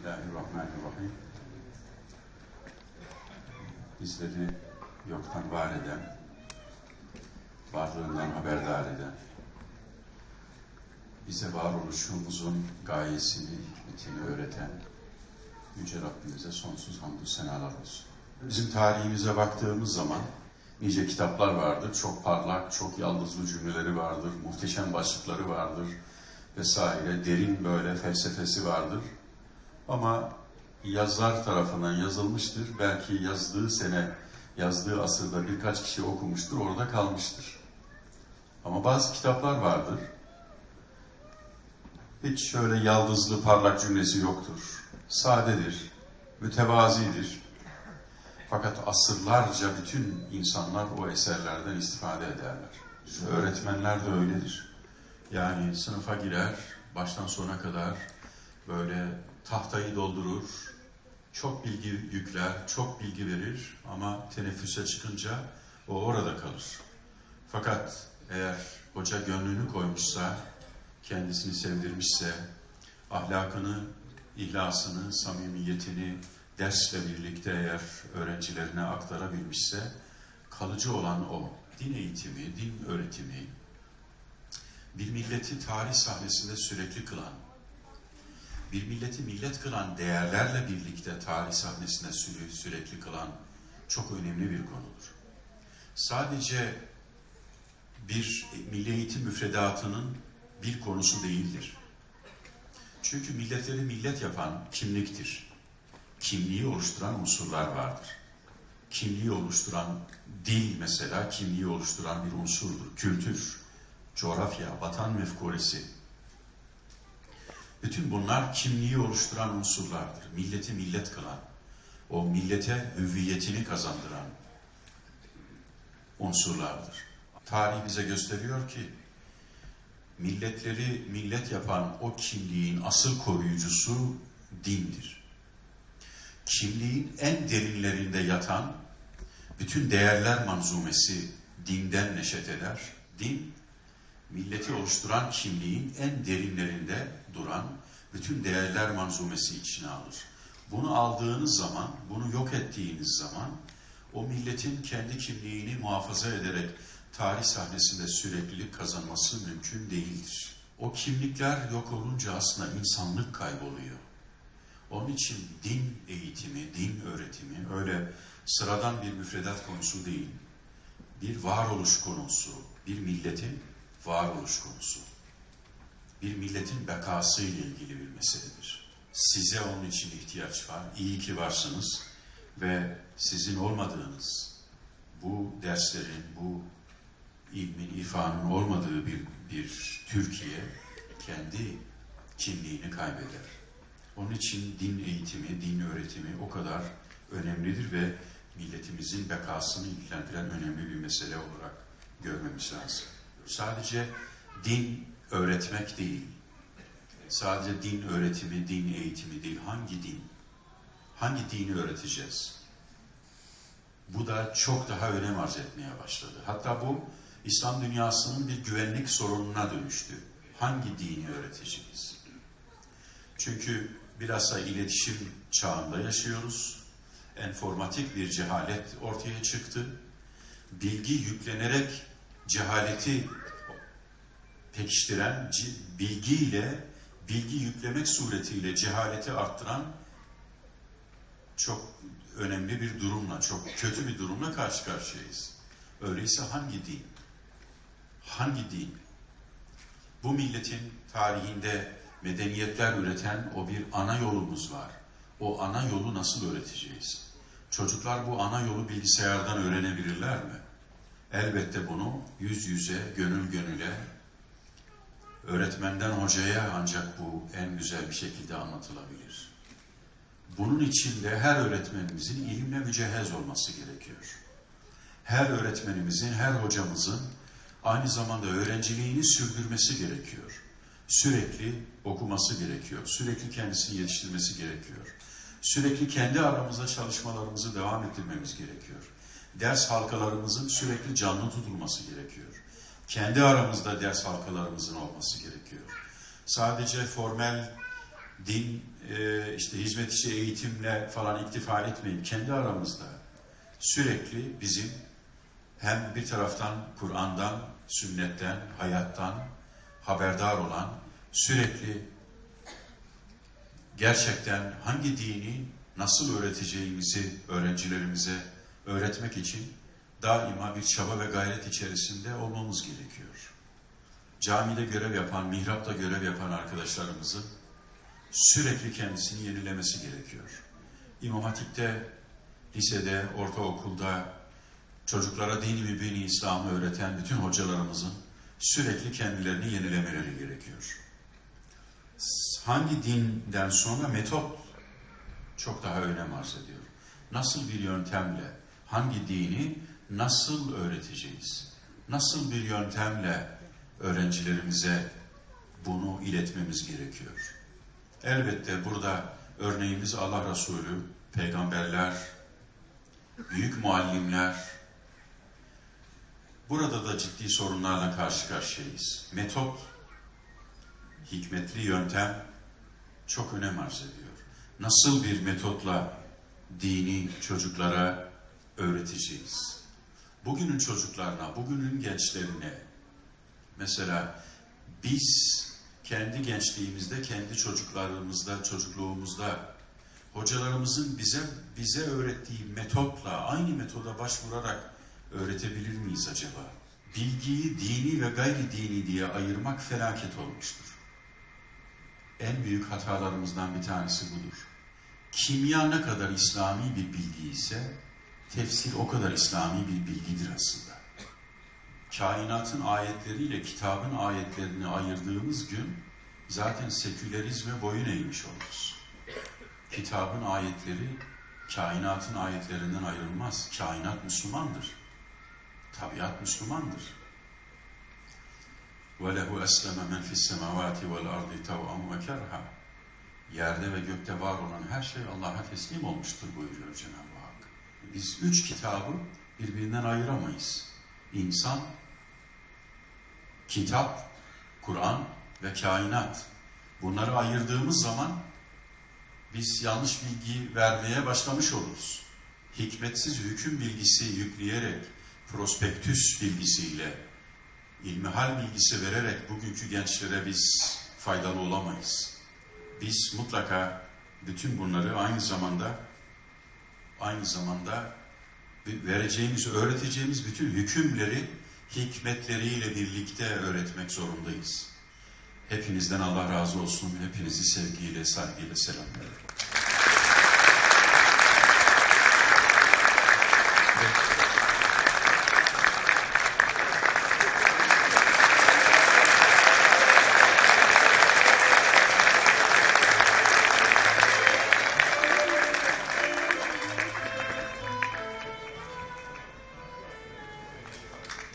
Bismillahirrahmanirrahim. Bizleri yoktan var eden, varlığından haberdar eden, bize varoluşumuzun gayesini, hikmetini öğreten Yüce Rabbimize sonsuz hamdü senalar olsun. Bizim tarihimize baktığımız zaman nice kitaplar vardır, çok parlak, çok yaldızlı cümleleri vardır, muhteşem başlıkları vardır vesaire, derin böyle felsefesi vardır. Ama yazar tarafından yazılmıştır. Belki yazdığı sene, yazdığı asırda birkaç kişi okumuştur, orada kalmıştır. Ama bazı kitaplar vardır. Hiç şöyle yaldızlı parlak cümlesi yoktur. Sadedir, mütevazidir. Fakat asırlarca bütün insanlar o eserlerden istifade ederler. Öğretmenler de öyledir. Yani sınıfa girer, baştan sona kadar böyle tahtayı doldurur, çok bilgi yükler, çok bilgi verir ama teneffüse çıkınca o orada kalır. Fakat eğer hoca gönlünü koymuşsa, kendisini sevdirmişse, ahlakını, ihlasını, samimiyetini dersle birlikte eğer öğrencilerine aktarabilmişse, kalıcı olan o. Din eğitimi, din öğretimi, bir milleti tarih sahnesinde sürekli kılan, bir milleti millet kılan değerlerle birlikte tarih sahnesine sü sürekli kılan çok önemli bir konudur. Sadece bir milli eğitim müfredatının bir konusu değildir. Çünkü milletleri millet yapan kimliktir. Kimliği oluşturan unsurlar vardır. Kimliği oluşturan dil mesela kimliği oluşturan bir unsurdur. Kültür, coğrafya, vatan mefkuresi, bütün bunlar kimliği oluşturan unsurlardır. Milleti millet kılan, o millete hüviyetini kazandıran unsurlardır. Tarih bize gösteriyor ki, milletleri millet yapan o kimliğin asıl koruyucusu dindir. Kimliğin en derinlerinde yatan bütün değerler manzumesi dinden neşet eder. Din, milleti oluşturan kimliğin en derinlerinde duran bütün değerler manzumesi içine alır. Bunu aldığınız zaman, bunu yok ettiğiniz zaman o milletin kendi kimliğini muhafaza ederek tarih sahnesinde süreklilik kazanması mümkün değildir. O kimlikler yok olunca aslında insanlık kayboluyor. Onun için din eğitimi, din öğretimi öyle sıradan bir müfredat konusu değil. Bir varoluş konusu, bir milletin varoluş konusu. Bir milletin bekası ile ilgili bir meseledir. Size onun için ihtiyaç var. İyi ki varsınız ve sizin olmadığınız bu derslerin, bu ilmin, irfanın olmadığı bir, bir Türkiye kendi kimliğini kaybeder. Onun için din eğitimi, din öğretimi o kadar önemlidir ve milletimizin bekasını ilgilendiren önemli bir mesele olarak görmemiz lazım. Sadece din öğretmek değil, sadece din öğretimi, din eğitimi değil, hangi din? Hangi dini öğreteceğiz? Bu da çok daha önem arz etmeye başladı. Hatta bu İslam dünyasının bir güvenlik sorununa dönüştü. Hangi dini öğreteceğiz? Çünkü bilhassa iletişim çağında yaşıyoruz. Enformatik bir cehalet ortaya çıktı. Bilgi yüklenerek cehaleti pekiştiren, bilgiyle, bilgi yüklemek suretiyle cehaleti arttıran çok önemli bir durumla, çok kötü bir durumla karşı karşıyayız. Öyleyse hangi din? Hangi din? Bu milletin tarihinde medeniyetler üreten o bir ana yolumuz var. O ana yolu nasıl öğreteceğiz? Çocuklar bu ana yolu bilgisayardan öğrenebilirler mi? Elbette bunu yüz yüze, gönül gönüle, öğretmenden hocaya ancak bu en güzel bir şekilde anlatılabilir. Bunun için de her öğretmenimizin ilimle mücehhez olması gerekiyor. Her öğretmenimizin, her hocamızın aynı zamanda öğrenciliğini sürdürmesi gerekiyor. Sürekli okuması gerekiyor. Sürekli kendisini yetiştirmesi gerekiyor. Sürekli kendi aramızda çalışmalarımızı devam ettirmemiz gerekiyor. Ders halkalarımızın sürekli canlı tutulması gerekiyor. Kendi aramızda ders halkalarımızın olması gerekiyor. Sadece formel din e, işte hizmet işi eğitimle falan iktifa etmeyip kendi aramızda sürekli bizim hem bir taraftan Kur'an'dan, sünnetten, hayattan haberdar olan, sürekli gerçekten hangi dini nasıl öğreteceğimizi öğrencilerimize öğretmek için daima bir çaba ve gayret içerisinde olmamız gerekiyor. Camide görev yapan, mihrapta görev yapan arkadaşlarımızın sürekli kendisini yenilemesi gerekiyor. İmam Hatip'te, lisede, ortaokulda çocuklara dini mübini İslam'ı öğreten bütün hocalarımızın sürekli kendilerini yenilemeleri gerekiyor. Hangi dinden sonra metot çok daha önem arz ediyor. Nasıl bir yöntemle, hangi dini nasıl öğreteceğiz? Nasıl bir yöntemle öğrencilerimize bunu iletmemiz gerekiyor? Elbette burada örneğimiz Allah Resulü, peygamberler, büyük muallimler. Burada da ciddi sorunlarla karşı karşıyayız. Metot, hikmetli yöntem çok önem arz ediyor. Nasıl bir metotla dini çocuklara öğreteceğiz? Bugünün çocuklarına, bugünün gençlerine mesela biz kendi gençliğimizde, kendi çocuklarımızda, çocukluğumuzda hocalarımızın bize bize öğrettiği metotla aynı metoda başvurarak öğretebilir miyiz acaba? Bilgiyi dini ve gayri dini diye ayırmak felaket olmuştur. En büyük hatalarımızdan bir tanesi budur. Kimya ne kadar İslami bir bilgi ise tefsir o kadar İslami bir bilgidir aslında. Kainatın ayetleriyle kitabın ayetlerini ayırdığımız gün zaten sekülerizme boyun eğmiş oluruz. Kitabın ayetleri kainatın ayetlerinden ayrılmaz. Kainat Müslümandır. Tabiat Müslümandır. وَلَهُ أَسْلَمَ مَنْ فِي السَّمَوَاتِ وَالْاَرْضِ تَوْعًا وَكَرْهًا Yerde ve gökte var olan her şey Allah'a teslim olmuştur buyuruyor Cenab-ı Hak. biz üç kitabı birbirinden ayıramayız. İnsan, kitap, Kur'an ve kainat. Bunları ayırdığımız zaman biz yanlış bilgi vermeye başlamış oluruz. Hikmetsiz hüküm bilgisi yükleyerek, prospektüs bilgisiyle, ilmihal bilgisi vererek bugünkü gençlere biz faydalı olamayız. Biz mutlaka bütün bunları aynı zamanda aynı zamanda vereceğimiz, öğreteceğimiz bütün hükümleri hikmetleriyle birlikte öğretmek zorundayız. Hepinizden Allah razı olsun. Hepinizi sevgiyle, saygıyla selamlıyorum.